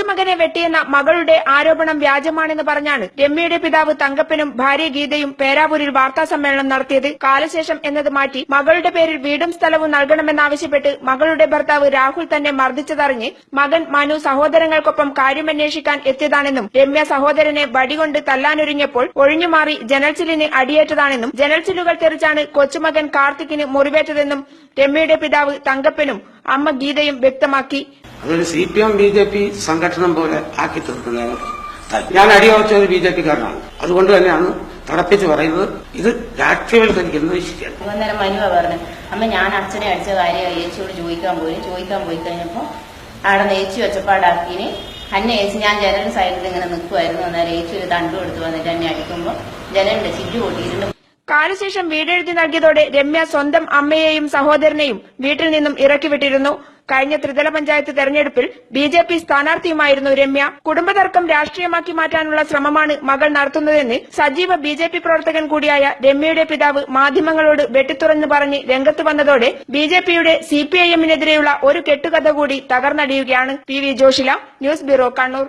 കൊച്ചുമകനെ വെട്ടിയെന്ന മകളുടെ ആരോപണം വ്യാജമാണെന്ന് പറഞ്ഞാണ് രമ്യയുടെ പിതാവ് തങ്കപ്പനും ഭാര്യ ഗീതയും പേരാവൂരിൽ വാർത്താ സമ്മേളനം നടത്തിയത്. കാലശേഷം എന്നത് മാറ്റി മകളുടെ പേരിൽ വീടും സ്ഥലവും നൽകണമെന്നാവശ്യപ്പെട്ട് മകളുടെ ഭർത്താവ് രാഹുൽ തന്നെ മർദ്ദിച്ചതറിഞ്ഞ് മകൻ മനു സഹോദരങ്ങൾക്കൊപ്പം കാര്യമന്വേഷിക്കാൻ എത്തിയതാണെന്നും രമ്യ സഹോദരനെ വടികൊണ്ട് തല്ലാനൊരുങ്ങിയപ്പോൾ ഒഴിഞ്ഞുമാറി ജനൽച്ചിലിന് അടിയേറ്റതാണെന്നും ജനൽച്ചിലുകൾ തെറിച്ചാണ് കൊച്ചുമകൻ കാർത്തിക്കിന് മുറിവേറ്റതെന്നും രമ്യയുടെ പിതാവ് തങ്കപ്പനും അമ്മ ഗീതയും വ്യക്തമാക്കി. അതൊരു C P M B J P സംഘടനം പോലെ ആക്കി തീർക്കുന്നതാണ്. ഞാൻ ഞാൻ ഒരു ബി ജെ പിക്കാരനാണ്. അതുകൊണ്ട് തന്നെയാണ് തടപ്പിച്ച് പറയുന്നത്. ഇത് രാഷ്ട്രീയവൽക്കരിക്കുന്നത് ശരിയാണ് അന്നേരം മനുവ പറഞ്ഞു അമ്മ ഞാൻ അച്ഛനെ അടിച്ച കാര്യം ഏച്ചിയോട് ചോദിക്കാൻ പോയി. ചോദിക്കാൻ പോയി കഴിഞ്ഞപ്പോൾ അവിടെ നിന്ന് ഏച്ചി ഒച്ചപ്പാടാക്കിന് അന്നെ ഏച്ചി ഞാൻ ജനലിന്റെ സൈഡിൽ ഇങ്ങനെ നിൽക്കുമായിരുന്നു അന്നേരം ഏച്ചി ഒരു തണ്ടു കൊടുത്തു വന്നിട്ട് എന്നെ അടിക്കുമ്പോൾ ജനലിന്റെ ചില്ല് കൂട്ടിയിരുന്നു കാലശേഷം വീടെഴുതി നൽകിയതോടെ രമ്യ സ്വന്തം അമ്മയെയും സഹോദരനെയും വീട്ടിൽ നിന്നും ഇറക്കിവിട്ടിരുന്നു കഴിഞ്ഞ ത്രിതല പഞ്ചായത്ത് തെരഞ്ഞെടുപ്പിൽ ബി ജെ പി സ്ഥാനാർത്ഥിയുമായിരുന്നു രമ്യ. കുടുംബതർക്കം രാഷ്ട്രീയമാക്കി മാറ്റാനുള്ള ശ്രമമാണ് മകൾ നടത്തുന്നതെന്ന് സജീവ ബി ജെ പി പ്രവർത്തകൻ കൂടിയായ രമ്യയുടെ പിതാവ് മാധ്യമങ്ങളോട് വെട്ടിത്തുറന്ന് പറഞ്ഞ് രംഗത്ത് വന്നതോടെ ബി ജെ പിയുടെ സി പി ഐ എമ്മിനെതിരെയുള്ള ഒരു കെട്ടുകഥ കൂടി തകർന്നടിയുകയാണ് P V Joshila. News bureau Kannur.